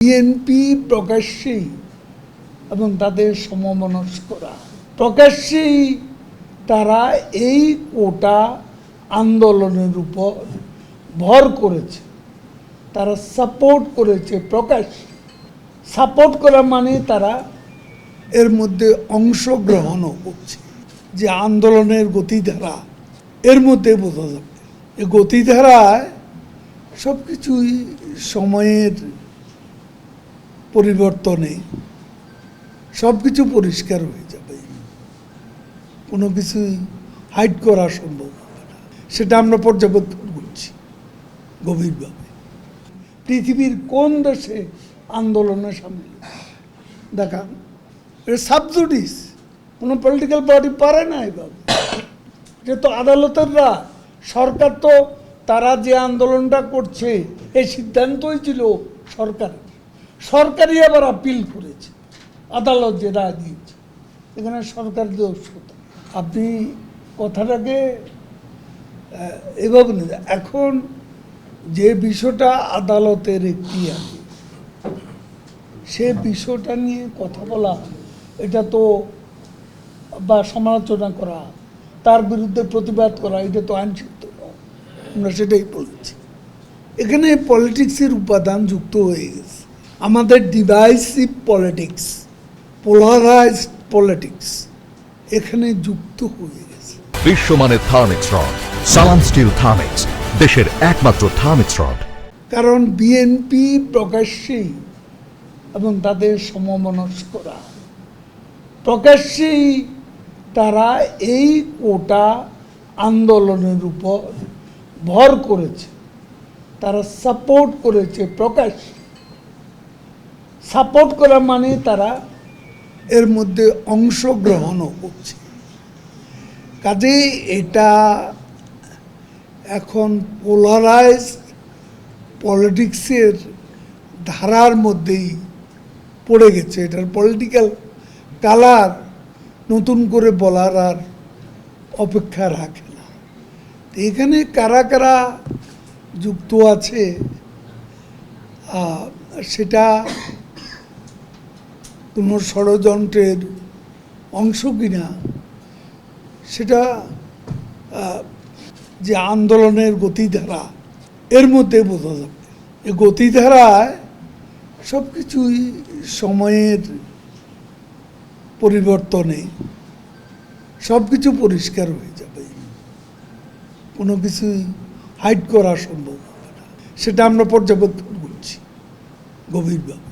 BNP প্রকাশ্যেই এবং তাদের সমমনস্করা প্রকাশ্যেই তারা এই কোটা আন্দোলনের উপর ভর করেছে। তারা সাপোর্ট করেছে প্রকাশ। সাপোর্ট করা মানে তারা এর মধ্যে অংশগ্রহণও করছে। যে আন্দোলনের গতিধারা এর মধ্যে বোঝা যাবে। এই গতিধারায় সব কিছুই সময়ের পরিবর্তনে সব কিছু পরিষ্কার হয়ে যাবে। কোনো কিছুই হাইড করা সম্ভব হবে না। সেটা আমরা পর্যবেক্ষণ করছি গভীরভাবে। পৃথিবীর কোন দেশে আন্দোলনে সামিল এটা সাবজুডিস কোনো পলিটিক্যাল পার্টি পারে না এভাবে। এটা তো আদালতের সরকার তো তারা যে আন্দোলনটা করছে এই সিদ্ধান্তই ছিল সরকার সরকারই আবার আপিল করেছে। আদালত যে রায় দিয়েছে। এখানে সরকার দোষ আপনি কথাটাকে এভাবে এখন যে বিষয়টা আদালতের একটি আছে সে বিষয়টা নিয়ে কথা বলা, এটা তো বা সমালোচনা করা, তার বিরুদ্ধে প্রতিবাদ করা, এটা তো আইনসিদ্ধ। আমরা সেটাই বলছি। এখানে পলিটিক্সের উপাদান যুক্ত হয়ে গেছে। আমাদের ডিভাইসিভ পলিটিক্স পোলারাইজড পলিটিক্স এখানে যুক্ত হয়ে গেছে। বিশ্বমানের Thermex rod Salam steel Thermex দেশের একমাত্র থার্মিক্স রড কারণ বিএনপি প্রকাশ্যেই এবং তাদের সমমনস্করা প্রকাশ্যেই তারা এই কোটা আন্দোলনের উপর ভর করেছে। তারা সাপোর্ট করেছে প্রকাশ সাপোর্ট করা মানে তারা এর মধ্যে অংশগ্রহণও করছে। কাজেই এটা এখন পোলারাইজ পলিটিক্সের ধারার মধ্যেই পড়ে গেছে। এটার পলিটিক্যাল কালার নতুন করে বলার আর অপেক্ষা রাখে না। এখানে কারা কারা যুক্ত আছে সেটা কোনো ষড়যন্ত্রের অংশ কিনা, সেটা যে আন্দোলনের গতিধারা, এর মধ্যে বোঝা যাবে। এই গতিধারায় সব কিছুই সময়ের পরিবর্তনে সব কিছু পরিষ্কার হয়ে যাবে। কোনো কিছুই হাইড করা সম্ভব হবে না। সেটা আমরা পর্যবেক্ষণ করছি গভীরভাবে।